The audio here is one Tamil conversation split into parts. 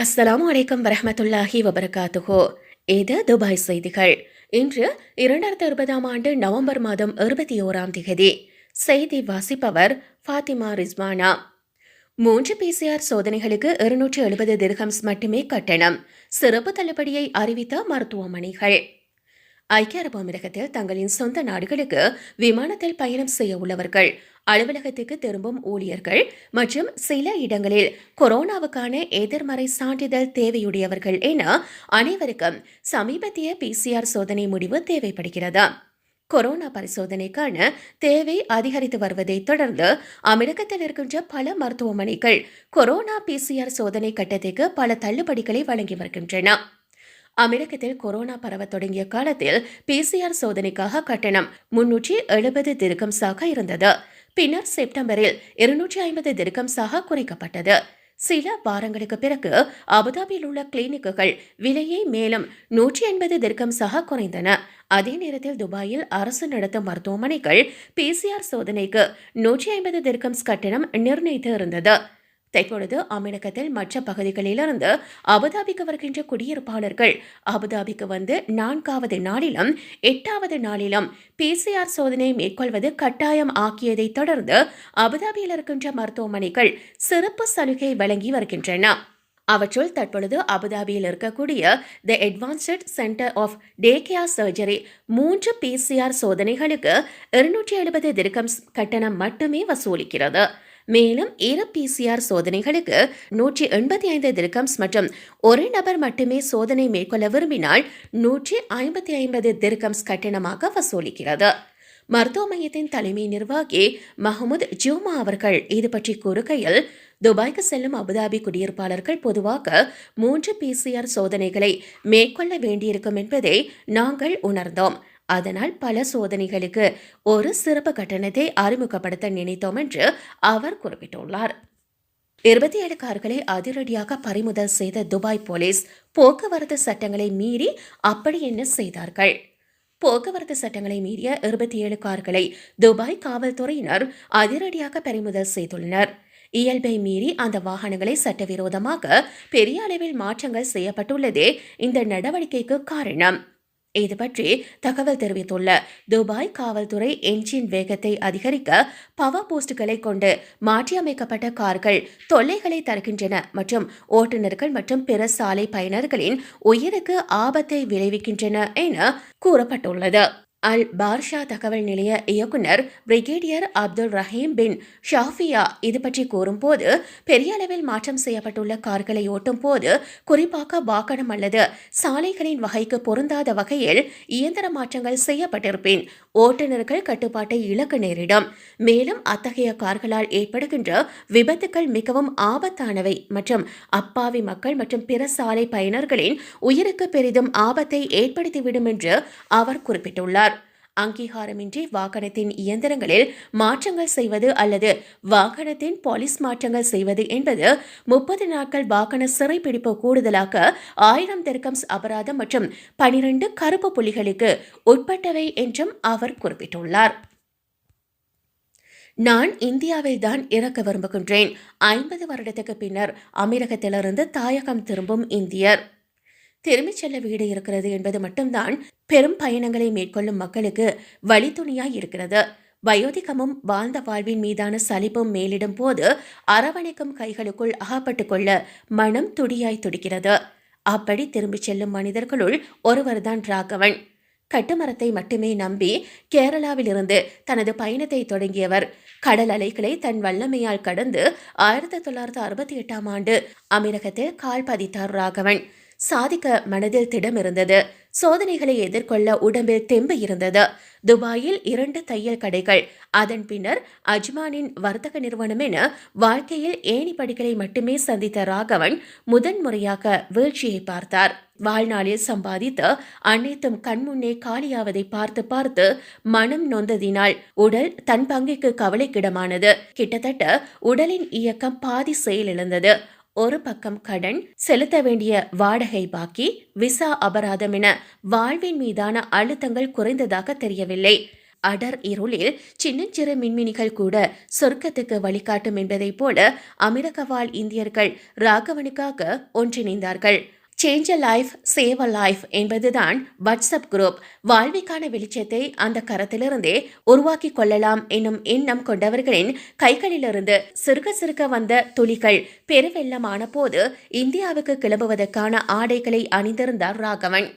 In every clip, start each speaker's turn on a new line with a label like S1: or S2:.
S1: அஸ்ஸலாமு வலைக்கம் வரமத்துல்லாஹி வபரகாத்துஹு. இது துபாய் செய்திகள். இன்று இரண்டாயிரத்தி இருபதாம் ஆண்டு நவம்பர் மாதம் இருபத்தி ஓராம் திகதி. செய்தி வாசிப்பவர் ஃபாத்திமா ரிஸ்வானா. மூன்று பிசிஆர் சோதனைகளுக்கு இருநூற்று எழுபது திர்கம்ஸ் மட்டுமே கட்டணம். சிறப்பு தள்ளுபடியை அறிவித்த மருத்துவமனைகள். ஐக்கிய அரபு அமீரகத்தில் தங்களின் சொந்த நாடுகளுக்கு விமானத்தில் பயணம் செய்ய உள்ளவர்கள் அலுவலகத்துக்கு திரும்பும் ஊழியர்கள் மற்றும் சில இடங்களில் கொரோனாவுக்கான எதிர்மறை சான்றிதழ் தேவையுடையவர்கள் என அனைவருக்கும் சமீபத்திய பிசிஆர் சோதனை முடிவு தேவைப்படுகிறது. கொரோனா பரிசோதனைக்கான தேவை அதிகரித்து வருவதைத் தொடர்ந்து அமெரிக்கத்தில் இருக்கின்ற பல மருத்துவமனைகள் கொரோனா பிசிஆர் சோதனை கட்டத்துக்கு பல தள்ளுபடிகளை வழங்கி வருகின்றன. அமெரிக்கத்தில் கொரோனா பரவ தொடங்கிய காலத்தில் பிசிஆர் சோதனைக்காக கட்டணம் முன்னூற்றி எழுபது திர்கம்ஸாக இருந்தது. பின்னர் செப்டம்பரில் இருநூற்றி ஐம்பது திர்கம்ஸாக குறைக்கப்பட்டது. சில வாரங்களுக்கு பிறகு அபுதாபியில் உள்ள கிளினிக்குகள் விலையை மேலும் நூற்றி எண்பது திர்கம்ஸாக குறைந்தன. அதே நேரத்தில் துபாயில் அரசு நடத்தும் மருத்துவமனைகள் பிசிஆர் சோதனைக்கு நூற்றி ஐம்பது திர்கம்ஸ் கட்டணம் நிர்ணயித்து இருந்தது. தற்பொழுது அமீரகத்தில் மற்ற பகுதிகளிலிருந்து அபுதாபிக்கு வருகின்ற குடியிருப்பாளர்கள் அபுதாபிக்கு வந்து நான்காவது நாளிலும் எட்டாவது நாளிலும் பிசிஆர் சோதனை மேற்கொள்வது கட்டாயம் ஆக்கியதை தொடர்ந்து அபுதாபியில் இருக்கின்ற மருத்துவமனைகள் சிறப்பு சலுகை வழங்கி வருகின்றன. அவற்றுள் தற்பொழுது அபுதாபியில் இருக்கக்கூடிய the advanced centre of day care surgery மூன்று பிசிஆர் சோதனைகளுக்கு இருநூற்றி எழுபது திருக்கம் கட்டணம் மட்டுமே வசூலிக்கிறது. மேலும் இரு பிசிஆர் சோதனைகளுக்கு நூற்றி எண்பத்தி ஐந்து திர்கம்ஸ் மற்றும் ஒரு நபர் மட்டுமே சோதனை மேற்கொள்ள விரும்பினால் நூற்றி ஐம்பத்தி ஐம்பது திர்கம்ஸ் கட்டணமாக வசூலிக்கிறது. மருத்துவ மையத்தின் தலைமை நிர்வாகி மஹமுத் ஜூமா அவர்கள் இது பற்றி கூறுகையில் துபாய்க்கு செல்லும் அபுதாபி குடியிருப்பாளர்கள் பொதுவாக மூன்று பிசிஆர் சோதனைகளை மேற்கொள்ள வேண்டியிருக்கும் என்பதை நாங்கள் உணர்ந்தோம். அதனால் பல சோதனைகளுக்கு ஒரு சிறப்பு கட்டணத்தை அறிமுகப்படுத்த நினைத்தோம் என்று அவர் குறிப்பிட்டுள்ளார். இருபத்தி ஏழு கார்களை அதிரடியாக பறிமுதல் செய்த துபாய் போலீஸ் போக்குவரத்து சட்டங்களை மீறி அப்படி என்ன செய்தார்கள்? போக்குவரத்து சட்டங்களை மீறிய இருபத்தி ஏழு கார்களை துபாய் காவல்துறையினர் அதிரடியாக பறிமுதல் செய்துள்ளனர். இயல்பை மீறி அந்த வாகனங்களை சட்டவிரோதமாக பெரிய அளவில் மாற்றங்கள் செய்யப்பட்டுள்ளதே இந்த நடவடிக்கைக்கு காரணம். இது பற்றி தகவல் தெரிவித்துள்ள துபாய் காவல்துறை என்ஜின் வேகத்தை அதிகரிக்க பவர் போஸ்டுகளை கொண்டு மாற்றியமைக்கப்பட்ட கார்கள் தொல்லைகளை தருகின்றன மற்றும் ஓட்டுநர்கள் மற்றும் பிற சாலை பயனர்களின் உயிருக்கு ஆபத்தை விளைவிக்கின்றன என கூறப்பட்டுள்ளது. அல் பார்ஷா தகவல் நிலைய இயக்குனர் brigadier Abdul Rahim bin Shafia இது பற்றி கூறும்போது பெரிய அளவில் மாற்றம் செய்யப்பட்டுள்ள கார்களை ஓட்டும் போது குறிப்பாக வாகனம் அல்லது சாலைகளின் வகைக்கு பொருந்தாத வகையில் இயந்திர மாற்றங்கள் செய்யப்பட்டிருப்பின். ஓட்டுநர்கள் கட்டுப்பாட்டை இழக்க நேரிடும். மேலும் அத்தகைய கார்களால் ஏற்படுகின்ற விபத்துக்கள் மிகவும் ஆபத்தானவை மற்றும் அப்பாவி மக்கள் மற்றும் பிற சாலை பயனர்களின் உயிருக்கு பெரிதும் ஆபத்தை ஏற்படுத்திவிடும் என்று அவர் குறிப்பிட்டுள்ளார். அங்கீகாரமின்றி வாகனத்தின் இயந்திரங்களில் மாற்றங்கள் செய்வது அல்லது வாகனத்தின் பாலிஸ் மாற்றங்கள் செய்வது என்பது முப்பது நாட்கள் வாகன சிறைப்பிடிப்பு கூடுதலாக ஆயிரம் தெர்கம்ஸ் அபராதம் மற்றும் பனிரெண்டு கருப்பு புள்ளிகளுக்கு உட்பட்டவை என்றும் அவர் குறிப்பிட்டுள்ளார். நான் இந்தியாவில் தான் இறக்க விரும்புகின்றேன். ஐம்பது வருடத்துக்கு பின்னர் அமீரகத்திலிருந்து தாயகம் திரும்பும் இந்தியர். திரும்பிச் செல்ல வீடு இருக்கிறது என்பது மட்டும்தான் பெரும் பயணங்களை மேற்கொள்ளும் மக்களுக்கு வழித்துணையாய் இருக்கிறது. வயோதிகமும் வாழ்ந்த வாழ்வின் மீதான சலிப்பும் மேலிடும் போது அரவணைக்கும் கைகளுக்குள் அகப்பட்டுக் கொள்ள மனம் துடியாய் துடிக்கிறது. அப்படி திரும்பிச் செல்லும் மனிதர்களுள் ஒருவர்தான் ராகவன். கட்டுமரத்தை மட்டுமே நம்பி கேரளாவிலிருந்து தனது பயணத்தை தொடங்கியவர். கடல் அலைகளை தன் வல்லமையால் கடந்து ஆயிரத்தி தொள்ளாயிரத்து அறுபத்தி எட்டாம் ஆண்டு அமீரகத்தில் கால் பதித்தார் ராகவன். சாதிக்க மனதில் திடம் இருந்தது. சோதனைகளை எதிர்கொள்ள உடம்பில் தெம்பு இருந்தது. துபாயில் இரண்டு தையல் கடைகள் அதன் பின்னர் அஜ்மானின் வர்த்தக நிறுவனம் என வாழ்க்கையில் ஏணி படிகளை மட்டுமே சந்தித்த ராகவன் முதன்முறையாக வீழ்ச்சியை பார்த்தார். வாழ்நாளில் சம்பாதித்து அனைத்தும் கண்முன்னே காலியாவதை பார்த்து பார்த்து மனம் நொந்ததினால் உடல் தன் பங்கிற்கு கவலைக்கிடமானது. கிட்டத்தட்ட உடலின் இயக்கம் பாதி செயலிழந்தது. ஒரு பக்கம் கடன் செலுத்த வேண்டிய வாடகை பாக்கி விசா அபராதம் என வாழ்வின் மீதான அழுத்தங்கள் குறைந்ததாக தெரியவில்லை. அடர் இருளில் சின்னஞ்சிறு மின்மினிகள் கூட சொர்க்கத்துக்கு வழிகாட்டும் என்பதைப் போல அமெரிக்க வாழ் இந்தியர்கள் ராகவனுக்காக ஒன்றிணைந்தார்கள். Change a life save a life என்பதுதான் வாட்ஸ்அப் குரூப் வாழ்விக்கான வெளிச்சத்தை அந்த கரத்திலிருந்தே உருவாக்கி கொள்ளலாம் என்னும் எண்ணம் கொண்டவர்களின் கைகளிலிருந்து சிறுக சிறுக வந்த துளிகள் பெருவெள்ளமான போது இந்தியாவுக்கு கிளம்புவதற்கான ஆடைகளை அணிந்திருந்தார் ராகவன்.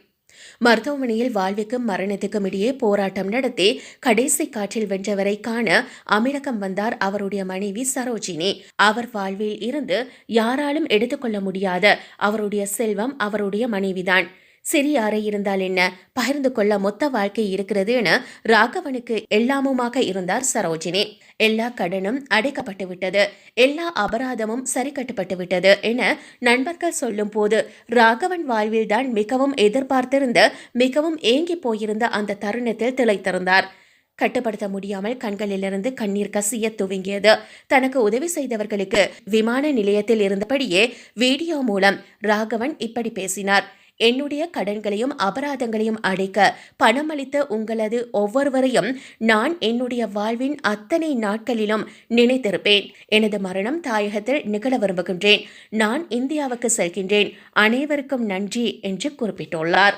S1: மருத்துவமனையில் வாழ்வுக்கும் மரணத்துக்கும் இடையே போராட்டம் நடத்தி கடைசி காற்றில் வென்றவரை காண அமிரகம் வந்தார் அவருடைய மனைவி சரோஜினி. அவர் வாழ்வில் இருந்து யாராலும் எடுத்துக்கொள்ள முடியாத அவருடைய செல்வம் அவருடைய மனைவிதான். சிறிய அறை இருந்தால் என்ன? பகிர்ந்து கொள்ள மொத்த வாழ்க்கை இருக்கிறது என ராகவனுக்கு எல்லாமுமாக இருந்தார் சரோஜினி. எல்லா கடனும் அடைக்கப்பட்டு விட்டது. எல்லா அபராதமும் சரி கட்டப்பட்டு விட்டது என நண்பர்கள் சொல்லும் போது ராகவன் வாழ்வில்தான் மிகவும் எதிர்பார்த்திருந்த மிகவும் ஏங்கி போயிருந்த அந்த தருணத்தில் திளைத்திருந்தார். கட்டுப்படுத்த முடியாமல் கண்களிலிருந்து கண்ணீர் கசிய துவங்கியது. தனக்கு உதவி செய்தவர்களுக்கு விமான நிலையத்தில் இருந்தபடியே வீடியோ மூலம் ராகவன் இப்படி பேசினார். என்னுடைய கடன்களையும் அபராதங்களையும் அடைக்க பணமளித்த உங்களது ஒவ்வொருவரையும் நான் என்னுடைய வாழ்வின் அத்தனை நாட்களிலும் நினைத்திருப்பேன். எனது மரணம் தாயகத்தில் நிகழ விரும்புகின்றேன். நான் இந்தியாவுக்கு செல்கின்றேன். அனைவருக்கும் நன்றி என்று குறிப்பிட்டுள்ளார்.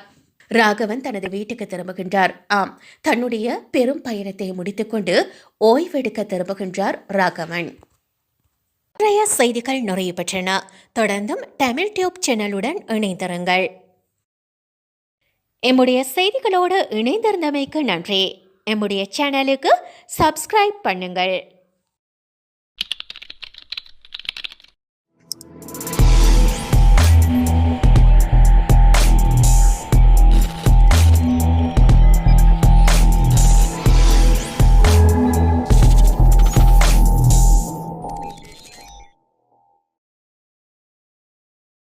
S1: ராகவன் தனது வீட்டுக்கு திரும்புகின்றார். ஆம் தன்னுடைய பெரும் பயணத்தை முடித்துக்கொண்டு ஓய்வெடுக்க திரும்புகின்றார் ராகவன். நிறைய செய்திகள் நிறைய பெற்றன. தொடர்ந்தும் தமிழ் டியூப் சேனலுடன் இணைந்திருங்கள். எம்முடைய செய்திகளோடு இணைந்திருந்தமைக்கு நன்றி. எம்முடைய சேனலுக்கு சப்ஸ்கிரைப் பண்ணுங்கள்.